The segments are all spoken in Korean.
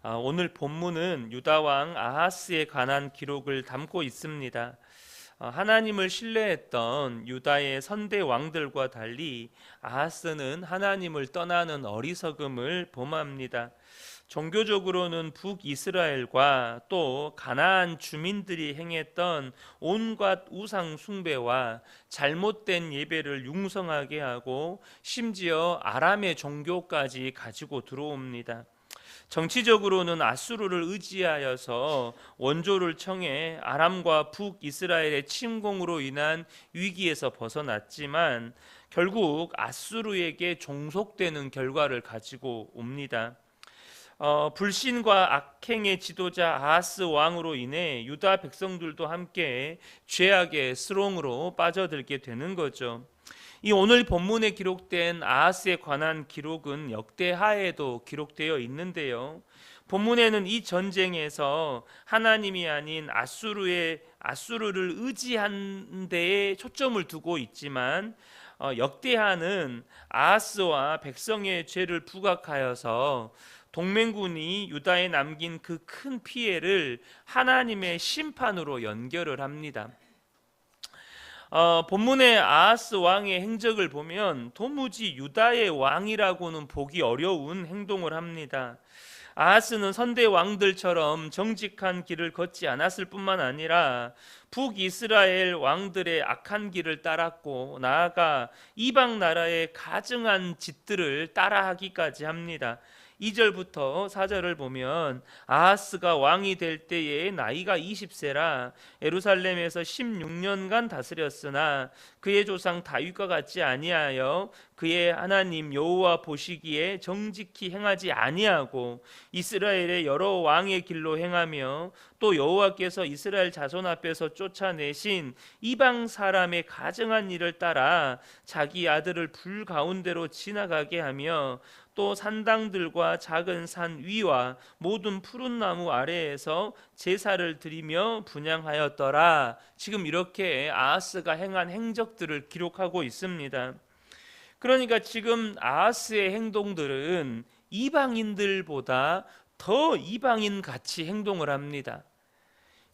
아, 오늘 본문은 유다 왕 아하스에 관한 기록을 담고 있습니다. 아, 하나님을 신뢰했던 유다의 선대 왕들과 달리 아하스는 하나님을 떠나는 어리석음을 범합니다. 종교적으로는 북이스라엘과 또 가나안 주민들이 행했던 온갖 우상 숭배와 잘못된 예배를 융성하게 하고 심지어 아람의 종교까지 가지고 들어옵니다. 정치적으로는 아수르를 의지하여서 원조를 청해 아람과 북이스라엘의 침공으로 인한 위기에서 벗어났지만 결국 아수르에게 종속되는 결과를 가지고 옵니다. 어, 불신과 악행의 지도자 아하스 왕으로 인해 유다 백성들도 함께 죄악의 스롱으로 빠져들게 되는 거죠. 이 오늘 본문에 기록된 아하스에 관한 기록은 역대하에도 기록되어 있는데요. 본문에는 이 전쟁에서 하나님이 아닌 아수르의 아수르를 의지한 데에 초점을 두고 있지만 어, 역대하는 아하스와 백성의 죄를 부각하여서 동맹군이 유다에 남긴 그 큰 피해를 하나님의 심판으로 연결을 합니다. 어, 본문의 아하스 왕의 행적을 보면 도무지 유다의 왕이라고는 보기 어려운 행동을 합니다. 아하스는 선대 왕들처럼 정직한 길을 걷지 않았을 뿐만 아니라 북이스라엘 왕들의 악한 길을 따랐고 나아가 이방 나라의 가증한 짓들을 따라하기까지 합니다. 2절부터 4절을 보면 아하스가 왕이 될 때에 나이가 20세라 예루살렘에서 16년간 다스렸으나 그의 조상 다윗과 같지 아니하여 그의 하나님 여호와 보시기에 정직히 행하지 아니하고 이스라엘의 여러 왕의 길로 행하며 또 여호와께서 이스라엘 자손 앞에서 쫓아내신 이방 사람의 가증한 일을 따라 자기 아들을 불 가운데로 지나가게 하며 또 산당들과 작은 산 위와 모든 푸른 나무 아래에서 제사를 드리며 분양하였더라. 지금 이렇게 아하스가 행한 행적들을 기록하고 있습니다. 그러니까 지금 아하스의 행동들은 이방인들보다 더 이방인 같이 행동을 합니다.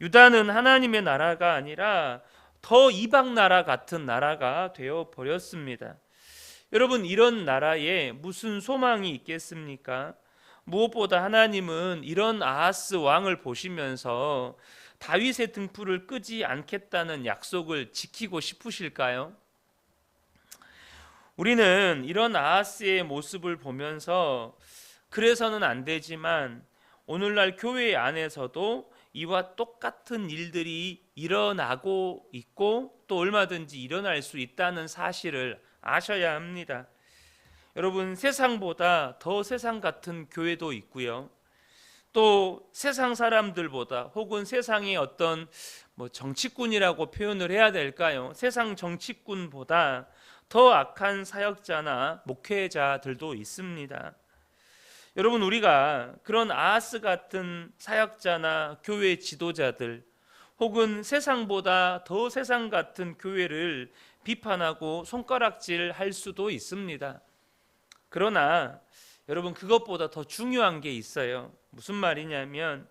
유다는 하나님의 나라가 아니라 더 이방 나라 같은 나라가 되어 버렸습니다. 여러분 이런 나라에 무슨 소망이 있겠습니까? 무엇보다 하나님은 이런 아하스 왕을 보시면서 다윗의 등불을 끄지 않겠다는 약속을 지키고 싶으실까요? 우리는 이런 아하스의 모습을 보면서 그래서는 안 되지만 오늘날 교회 안에서도 이와 똑같은 일들이 일어나고 있고 또 얼마든지 일어날 수 있다는 사실을 아셔야 합니다. 여러분 세상보다 더 세상 같은 교회도 있고요. 또 세상 사람들보다 혹은 세상의 어떤 뭐 정치꾼이라고 표현을 해야 될까요? 세상 정치꾼보다 더 악한 사역자나 목회자들도 있습니다. 여러분 우리가 그런 아하스 같은 사역자나 교회 지도자들 혹은 세상보다 더 세상 같은 교회를 비판하고 손가락질 할 수도 있습니다. 그러나 여러분 그것보다 더 중요한 게 있어요. 무슨 말이냐면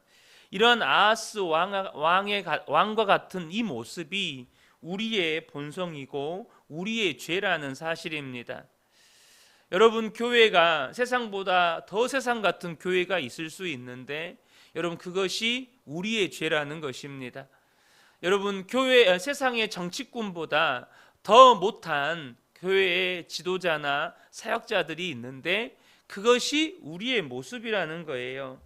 이런 아하스 왕의 왕과 같은 이 모습이 우리의 본성이고 우리의 죄라는 사실입니다. 여러분 교회가 세상보다 더 세상 같은 교회가 있을 수 있는데 여러분 그것이 우리의 죄라는 것입니다. 여러분 교회 세상의 정치꾼보다 더 못한 교회의 지도자나 사역자들이 있는데 그것이 우리의 모습이라는 거예요.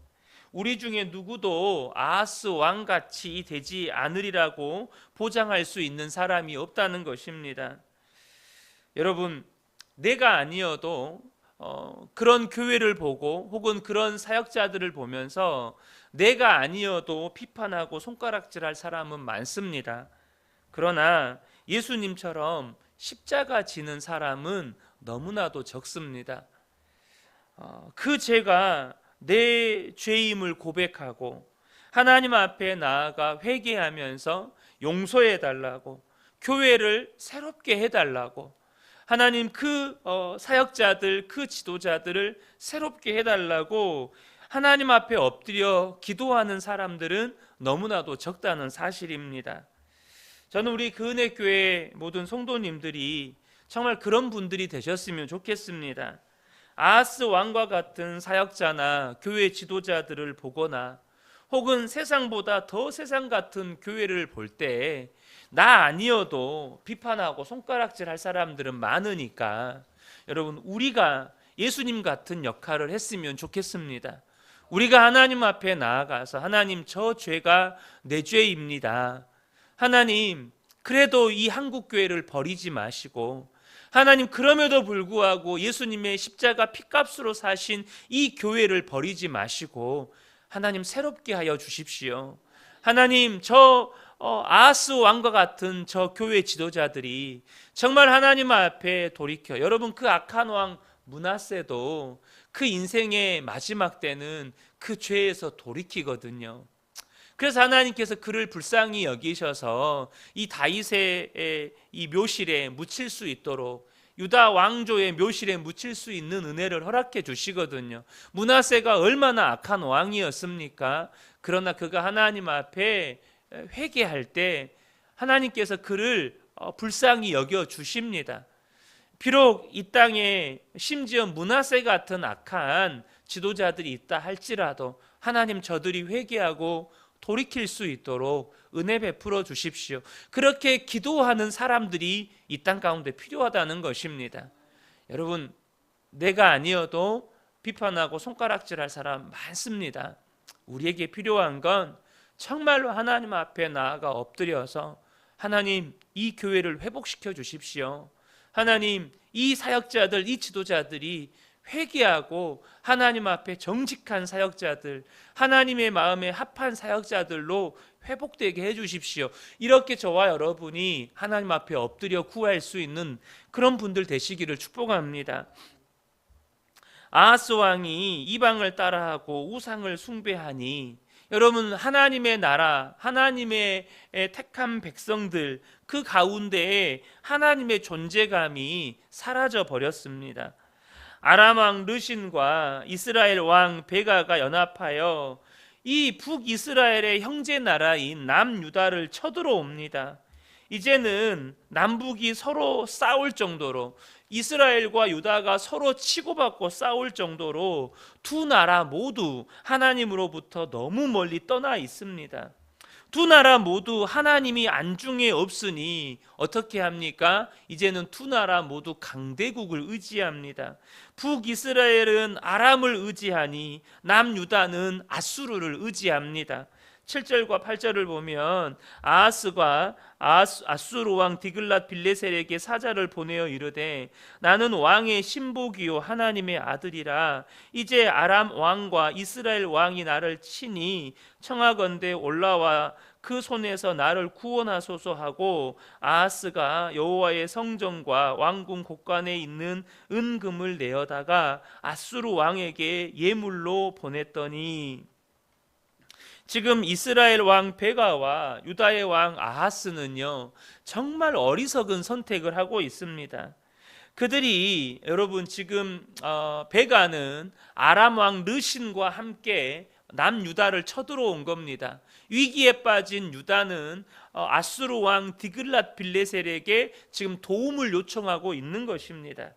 우리 중에 누구도 아하스 왕같이 되지 않으리라고 보장할 수 있는 사람이 없다는 것입니다. 여러분, 내가 아니어도 어, 그런 교회를 보고 혹은 그런 사역자들을 보면서 내가 아니어도 비판하고 손가락질할 사람은 많습니다. 그러나 예수님처럼 십자가 지는 사람은 너무나도 적습니다. 어, 그 죄가 내 죄임을 고백하고 하나님 앞에 나아가 회개하면서 용서해 달라고 교회를 새롭게 해 달라고 하나님 그 어, 사역자들 그 지도자들을 새롭게 해 달라고 하나님 앞에 엎드려 기도하는 사람들은 너무나도 적다는 사실입니다. 저는 우리 그은혜 교회 모든 성도님들이 정말 그런 분들이 되셨으면 좋겠습니다. 아하스 왕과 같은 사역자나 교회 지도자들을 보거나 혹은 세상보다 더 세상 같은 교회를 볼 때 나 아니어도 비판하고 손가락질 할 사람들은 많으니까 여러분 우리가 예수님 같은 역할을 했으면 좋겠습니다. 우리가 하나님 앞에 나아가서 하나님 저 죄가 내 죄입니다. 하나님 그래도 이 한국 교회를 버리지 마시고 하나님 그럼에도 불구하고 예수님의 십자가 피값으로 사신 이 교회를 버리지 마시고 하나님 새롭게 하여 주십시오. 하나님 저 어, 아하스 왕과 같은 저 교회 지도자들이 정말 하나님 앞에 돌이켜 여러분 그 악한 왕 문하세도 그 인생의 마지막 때는 그 죄에서 돌이키거든요. 그래서 하나님께서 그를 불쌍히 여기셔서 이 다윗의 이 묘실에 묻힐 수 있도록 유다 왕조의 묘실에 묻힐 수 있는 은혜를 허락해 주시거든요. 문하세가 얼마나 악한 왕이었습니까? 그러나 그가 하나님 앞에 회개할 때 하나님께서 그를 어, 불쌍히 여겨 주십니다. 비록 이 땅에 심지어 문하세 같은 악한 지도자들이 있다 할지라도 하나님 저들이 회개하고 돌이킬 수 있도록 은혜 베풀어 주십시오. 그렇게 기도하는 사람들이 이 땅 가운데 필요하다는 것입니다. 여러분, 내가 아니어도 비판하고 손가락질할 사람 많습니다. 우리에게 필요한 건 정말로 하나님 앞에 나아가 엎드려서 하나님 이 교회를 회복시켜 주십시오. 하나님 이 사역자들 이 지도자들이 회개하고 하나님 앞에 정직한 사역자들 하나님의 마음에 합한 사역자들로 회복되게 해 주십시오. 이렇게 저와 여러분이 하나님 앞에 엎드려 구할 수 있는 그런 분들 되시기를 축복합니다. 아하스 왕이 이방을 따라하고 우상을 숭배하니 여러분 하나님의 나라, 하나님의 택한 백성들 그 가운데에 하나님의 존재감이 사라져 버렸습니다. 아람 왕 르신과 이스라엘 왕 베가가 연합하여 이 북이스라엘의 형제 나라인 남유다를 쳐들어옵니다. 이제는 남북이 서로 싸울 정도로 이스라엘과 유다가 서로 치고받고 싸울 정도로 두 나라 모두 하나님으로부터 너무 멀리 떠나 있습니다. 두 나라 모두 하나님이 안중에 없으니 어떻게 합니까? 이제는 두 나라 모두 강대국을 의지합니다. 북이스라엘은 아람을 의지하니 남유다는 아수르를 의지합니다. 7절과 8절을 보면 아하스가 아수, 르왕 디글랏 빌레셀에게 사자를 보내어 이르되 나는 왕의 신복이요 하나님의 아들이라. 이제 아람 왕과 이스라엘 왕이 나를 치니 청하건대 올라와 그 손에서 나를 구원하소서 하고 아하스가 여호와의 성전과 왕궁 곳간에 있는 은금을 내어다가 아수르 왕에게 예물로 보냈더니 지금 이스라엘 왕 베가와 유다의 왕 아하스는요 정말 어리석은 선택을 하고 있습니다. 그들이 여러분 지금 어, 베가는 아람 왕 르신과 함께 남유다를 쳐들어온 겁니다. 위기에 빠진 유다는 어, 아수르 왕 디글랏 빌레셀에게 지금 도움을 요청하고 있는 것입니다.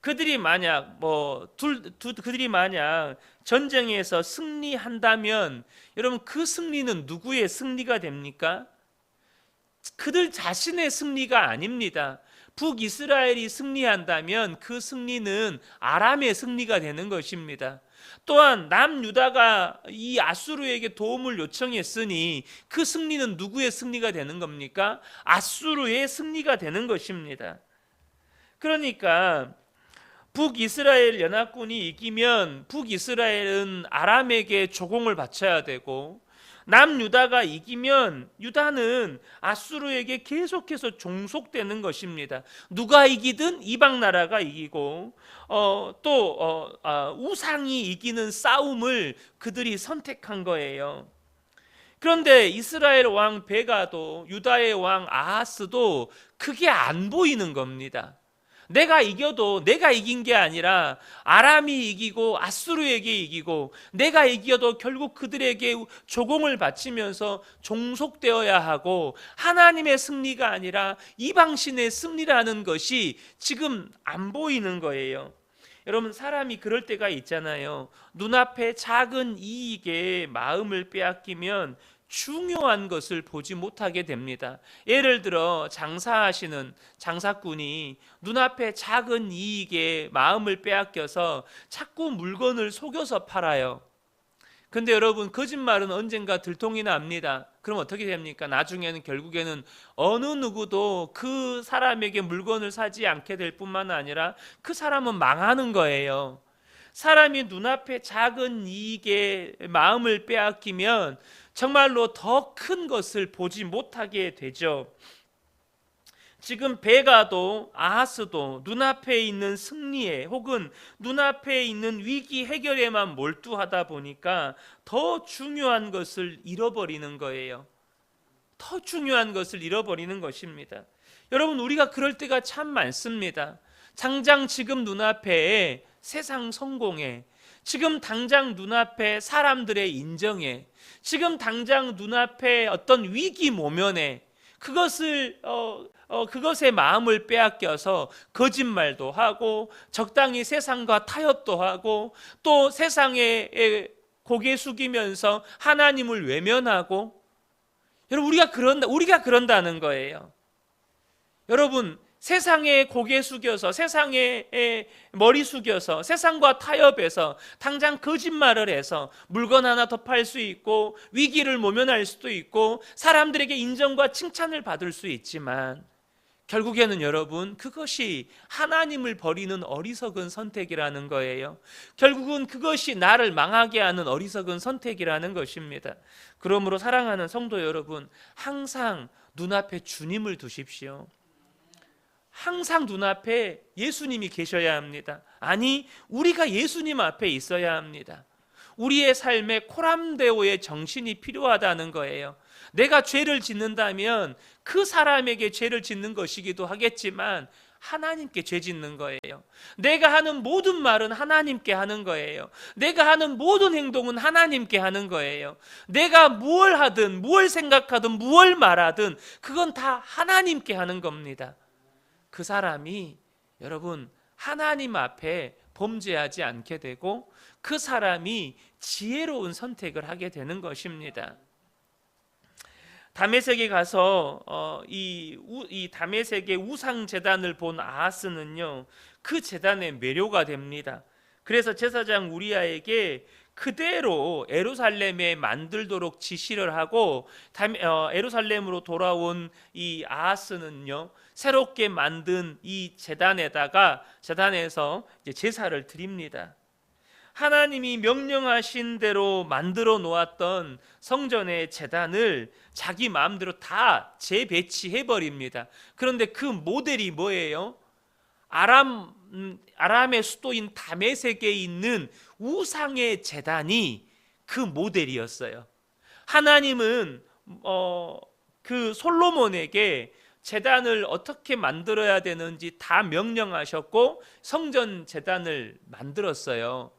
그들이 만약 뭐 둘, 두, 그들이 만약 전쟁에서 승리한다면 여러분 그 승리는 누구의 승리가 됩니까? 그들 자신의 승리가 아닙니다. 북이스라엘이 승리한다면 그 승리는 아람의 승리가 되는 것입니다. 또한 남유다가 이 아수르에게 도움을 요청했으니 그 승리는 누구의 승리가 되는 겁니까? 아수르의 승리가 되는 것입니다. 그러니까 북이스라엘 연합군이 이기면 북이스라엘은 아람에게 조공을 바쳐야 되고 남유다가 이기면 유다는 아수르에게 계속해서 종속되는 것입니다. 누가 이기든 이방 나라가 이기고 어, 또 어, 아, 우상이 이기는 싸움을 그들이 선택한 거예요. 그런데 이스라엘 왕 베가도 유다의 왕 아하스도 그게 안 보이는 겁니다. 내가 이겨도 내가 이긴 게 아니라 아람이 이기고 아수르에게 이기고 내가 이겨도 결국 그들에게 조공을 바치면서 종속되어야 하고 하나님의 승리가 아니라 이방신의 승리라는 것이 지금 안 보이는 거예요. 여러분 사람이 그럴 때가 있잖아요. 눈앞에 작은 이익에 마음을 빼앗기면 중요한 것을 보지 못하게 됩니다. 예를 들어 장사하시는 장사꾼이 눈앞에 작은 이익에 마음을 빼앗겨서 자꾸 물건을 속여서 팔아요. 근데 여러분 거짓말은 언젠가 들통이 납니다. 그럼 어떻게 됩니까? 나중에는 결국에는 어느 누구도 그 사람에게 물건을 사지 않게 될 뿐만 아니라 그 사람은 망하는 거예요. 사람이 눈앞에 작은 이익에 마음을 빼앗기면 정말로 더 큰 것을 보지 못하게 되죠. 지금 베가도 아하스도 눈앞에 있는 승리에 혹은 눈앞에 있는 위기 해결에만 몰두하다 보니까 더 중요한 것을 잃어버리는 거예요. 더 중요한 것을 잃어버리는 것입니다. 여러분 우리가 그럴 때가 참 많습니다. 당장 지금 눈앞에 세상 성공에 지금 당장 눈앞에 사람들의 인정에 지금 당장 눈앞에 어떤 위기 모면에 그것을 어, 어, 그것에 마음을 빼앗겨서 거짓말도 하고 적당히 세상과 타협도 하고 또 세상에 에, 고개 숙이면서 하나님을 외면하고 여러분 우리가 그런다 우리가 그런다는 거예요. 여러분 세상에 고개 숙여서 세상에 에, 머리 숙여서 세상과 타협해서 당장 거짓말을 해서 물건 하나 더 팔 수 있고 위기를 모면할 수도 있고 사람들에게 인정과 칭찬을 받을 수 있지만 결국에는 여러분 그것이 하나님을 버리는 어리석은 선택이라는 거예요. 결국은 그것이 나를 망하게 하는 어리석은 선택이라는 것입니다. 그러므로 사랑하는 성도 여러분, 항상 눈앞에 주님을 두십시오. 항상 눈앞에 예수님이 계셔야 합니다. 아니, 우리가 예수님 앞에 있어야 합니다. 우리의 삶에 코람데오의 정신이 필요하다는 거예요. 내가 죄를 짓는다면 그 사람에게 죄를 짓는 것이기도 하겠지만 하나님께 죄 짓는 거예요. 내가 하는 모든 말은 하나님께 하는 거예요. 내가 하는 모든 행동은 하나님께 하는 거예요. 내가 무엇 하든 무엇 생각하든 무엇 말하든 그건 다 하나님께 하는 겁니다. 그 사람이 여러분 하나님 앞에 범죄하지 않게 되고 그 사람이 지혜로운 선택을 하게 되는 것입니다. 다메섹에 가서 어, 이, 우, 이 다메섹의 우상 재단을 본 아하스는요 그 재단의 매료가 됩니다. 그래서 제사장 우리아에게 그대로 에루살렘에 만들도록 지시를 하고 어, 에루살렘으로 돌아온 이 아하스는요 새롭게 만든 이 재단에다가 재단에서 제사를 드립니다. 하나님이 명령하신 대로 만들어 놓았던 성전의 재단을 자기 마음대로 다 재배치해 버립니다. 그런데 그 모델이 뭐예요? 아람 음, 아람의 수도인 다메섹에 있는 우상의 재단이 그 모델이었어요. 하나님은 어, 그 솔로몬에게 재단을 어떻게 만들어야 되는지 다 명령하셨고 성전 재단을 만들었어요.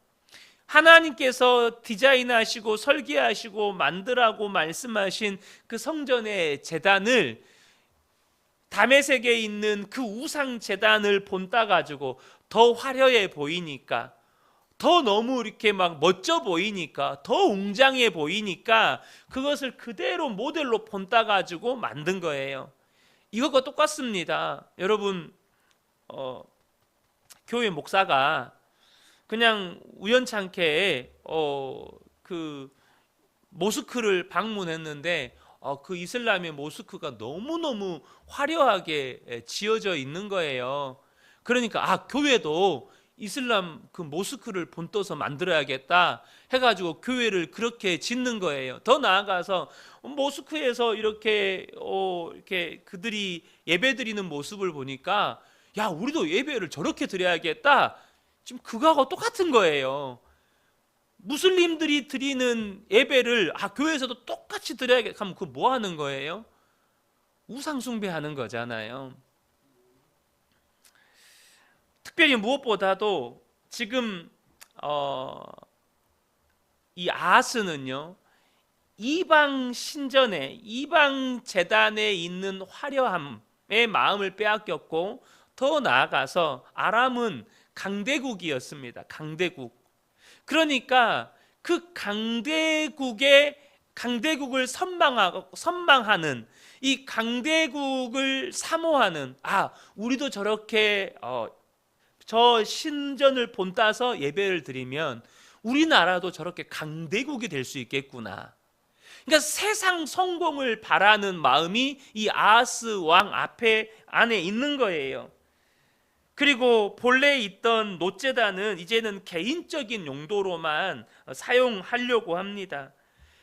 하나님께서 디자인하시고 설계하시고 만들라고 말씀하신 그 성전의 재단을 담에색에 있는 그 우상 재단을 본따 가지고 더 화려해 보이니까 더 너무 이렇게 막 멋져 보이니까 더 웅장해 보이니까 그것을 그대로 모델로 본따 가지고 만든 거예요. 이것과 똑같습니다. 여러분 어, 교회 목사가 그냥 우연찮게 어, 그 모스크를 방문했는데 어, 그 이슬람의 모스크가 너무너무 화려하게 지어져 있는 거예요. 그러니까 아 교회도 이슬람 그 모스크를 본떠서 만들어야겠다 해가지고 교회를 그렇게 짓는 거예요. 더 나아가서 모스크에서 이렇게 어, 이렇게 그들이 예배 드리는 모습을 보니까 야 우리도 예배를 저렇게 드려야겠다 지금 그거하고 똑같은 거예요. 무슬림들이 드리는 예배를 아 교회에서도 똑같이 드려야겠 하면 그거 뭐 하는 거예요? 우상 숭배하는 거잖아요. 특별히 무엇보다도 지금 어, 이 아하스는요 이방 신전에 이방 재단에 있는 화려함의 마음을 빼앗겼고 더 나아가서 아람은 강대국이었습니다. 강대국. 그러니까 그 강대국의 강대국을 선망하고 선망하는 이 강대국을 사모하는 아 우리도 저렇게 어, 저 신전을 본따서 예배를 드리면 우리나라도 저렇게 강대국이 될 수 있겠구나. 그러니까 세상 성공을 바라는 마음이 이 아하스 왕 앞에 안에 있는 거예요. 그리고 본래 있던 노제단은 이제는 개인적인 용도로만 사용하려고 합니다.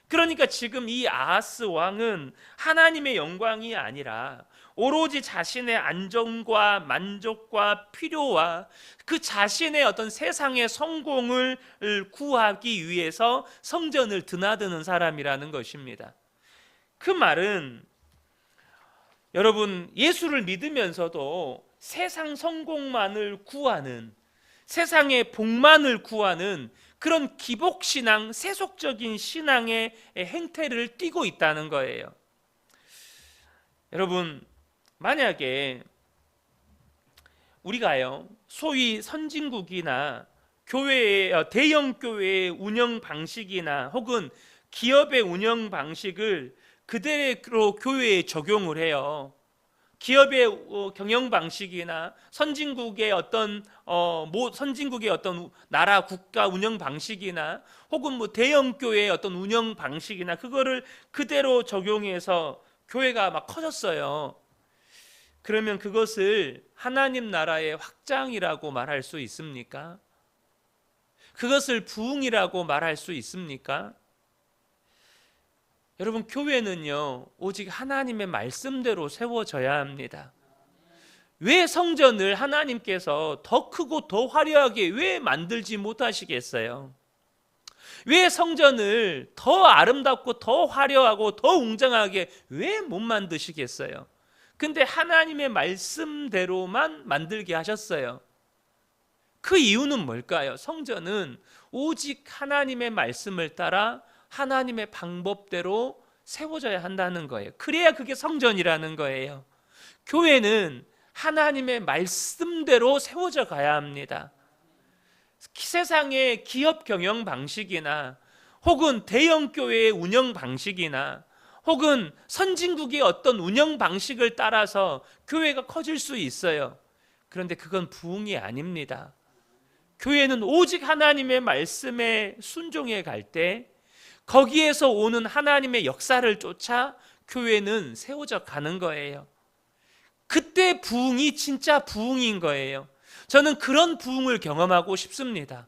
그러니까 지금 이 아하스 왕은 하나님의 영광이 아니라 오로지 자신의 안정과 만족과 필요와 그 자신의 어떤 세상의 성공을 구하기 위해서 성전을 드나드는 사람이라는 것입니다. 그 말은 여러분 예수를 믿으면서도 세상 성공만을 구하는 세상의 복만을 구하는 그런 기복 신앙, 세속적인 신앙의 행태를 띠고 있다는 거예요. 여러분, 만약에 우리가요, 소위 선진국이나 교회의 어, 대형 교회의 운영 방식이나 혹은 기업의 운영 방식을 그대로 교회에 적용을 해요. 기업의 어, 경영 방식이나 선진국의 어떤 어, 뭐 선진국의 어떤 나라 국가 운영 방식이나 혹은 뭐 대형 교회의 어떤 운영 방식이나 그거를 그대로 적용해서 교회가 막 커졌어요. 그러면 그것을 하나님 나라의 확장이라고 말할 수 있습니까? 그것을 부흥이라고 말할 수 있습니까? 여러분 교회는요 오직 하나님의 말씀대로 세워져야 합니다. 왜 성전을 하나님께서 더 크고 더 화려하게 왜 만들지 못하시겠어요? 왜 성전을 더 아름답고 더 화려하고 더 웅장하게 왜 못 만드시겠어요? 근데 하나님의 말씀대로만 만들게 하셨어요. 그 이유는 뭘까요? 성전은 오직 하나님의 말씀을 따라 하나님의 방법대로 세워져야 한다는 거예요. 그래야 그게 성전이라는 거예요. 교회는 하나님의 말씀대로 세워져 가야 합니다. 세상의 기업 경영 방식이나 혹은 대형 교회의 운영 방식이나 혹은 선진국의 어떤 운영 방식을 따라서 교회가 커질 수 있어요. 그런데 그건 부흥이 아닙니다. 교회는 오직 하나님의 말씀에 순종해 갈 때 거기에서 오는 하나님의 역사를 쫓아 교회는 세워져 가는 거예요. 그때 부흥이 진짜 부흥인 거예요. 저는 그런 부흥을 경험하고 싶습니다.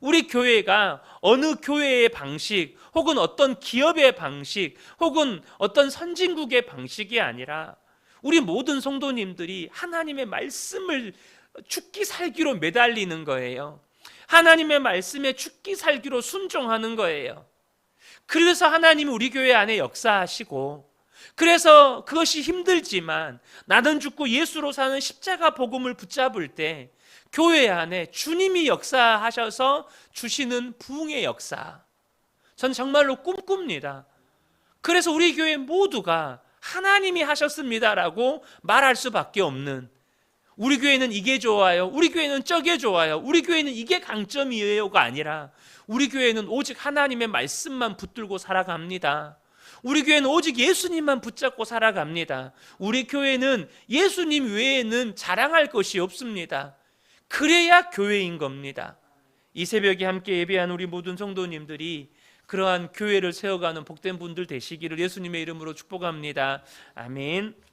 우리 교회가 어느 교회의 방식, 혹은 어떤 기업의 방식, 혹은 어떤 선진국의 방식이 아니라 우리 모든 성도님들이 하나님의 말씀을 죽기 살기로 매달리는 거예요. 하나님의 말씀에 죽기 살기로 순종하는 거예요. 그래서 하나님이 우리 교회 안에 역사하시고 그래서 그것이 힘들지만 나는 죽고 예수로 사는 십자가 복음을 붙잡을 때 교회 안에 주님이 역사하셔서 주시는 부흥의 역사. 전 정말로 꿈꿉니다. 그래서 우리 교회 모두가 하나님이 하셨습니다라고 말할 수밖에 없는 우리 교회는 이게 좋아요. 우리 교회는 저게 좋아요. 우리 교회는 이게 강점이에요가 아니라 우리 교회는 오직 하나님의 말씀만 붙들고 살아갑니다. 우리 교회는 오직 예수님만 붙잡고 살아갑니다. 우리 교회는 예수님 외에는 자랑할 것이 없습니다. 그래야 교회인 겁니다. 이 새벽에 함께 예배한 우리 모든 성도님들이 그러한 교회를 세워가는 복된 분들 되시기를 예수님의 이름으로 축복합니다. 아멘.